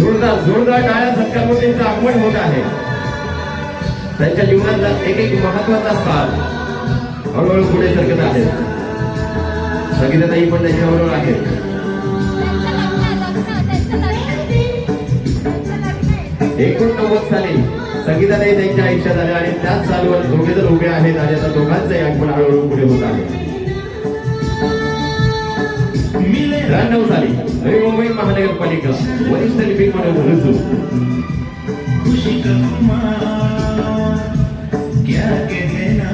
जोरदार जोरदार टाळ्या सत्कार आगमन होत आहे. त्यांच्या जीवनातला एक एक महत्त्वाचा साल हळूहळू पुढे सरकत आहे. संगीताताई पण त्यांच्याबरोबर आहेत. एकोणनव्वद साली संगीताताई त्यांच्या आयुष्यात आल्या आणि त्याच सालवर दोघे जर उभे आहेत आणि आता दोघांचंही आगमन हळूहळू पुढे होत आहे. नवी मुंबई महानगरपालिका वरिष्ठ लिपिक म्हणून रुजू खुशी का खुमार, क्या कहना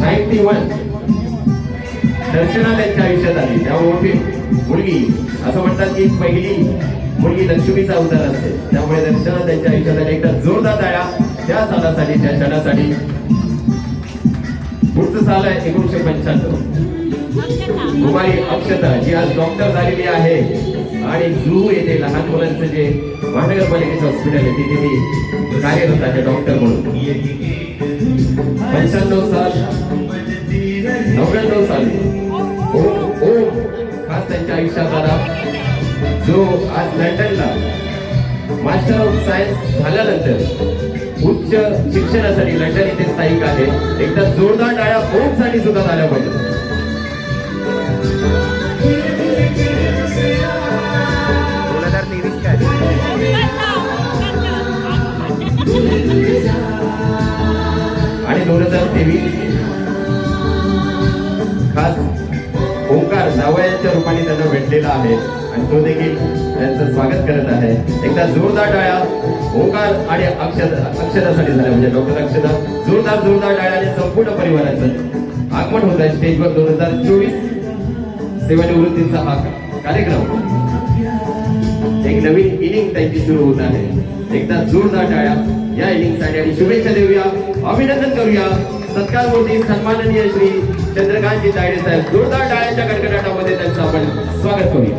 नाईन्टी वन दर्शना त्यांच्या आयुष्यात आली त्यामुळे मुलगी असं म्हणतात की पहिली मुलगी लक्ष्मीचा अवतार असते. त्यामुळे दर्शना त्यांच्या आयुष्यात एकदा जोरदार टाळ्या त्या सालासाठी त्या क्षणासाठी पुढचं साल आहे एकोणीशे पंच्याण्णव. कुमारी अक्षता जी आज डॉक्टर झालेली आहे. आणि जुहू येथे लहान मुलांचं जे महानगरपालिकेचं हॉस्पिटल आहे तिथे मी कार्यरत आहे डॉक्टर म्हणून. पंच्याण्णव साल. नव्याण्णव साली. जो आज लंडनला मास्टर ऑफ सायन्स झाल्यानंतर उच्च शिक्षणासाठी लंडन येथे स्थायिक आहे. एकदा जोरदार टाळ्या होमसाठी सुद्धा झाल्या पाहिजे दोन हजार तेवीस. काय आणि दोन हजार तेवीस खास ओंकार जावयाच्या रूपाने त्यांना भेटलेला आहे. आणि तो देखील त्यांचं स्वागत करत आहे. एकदा जोरदार टाळ्या ओंकार आणि अक्षर अक्षरासाठी झाल्या. म्हणजे डॉक्टर अक्षरा जोरदार जोरदार टाळ्या आणि संपूर्ण परिवाराचं आगमन होत आहे. स्टेजवर दोन हजार चोवीस सेवानिवृत्तीचा हा कार्यक्रम. एक नवीन इनिंग त्यांची सुरू होत आहे. एकदा जोरदार टाळ्या या इनिंगसाठी आणि शुभेच्छा देऊया. अभिनंदन करूया. सत्कार मूर्ती सन्माननीय श्री चंद्रकांतजी तायडे साहेब. जोरदार डाळ्यांच्या कडकडाटामध्ये त्यांचं आपण स्वागत करूया.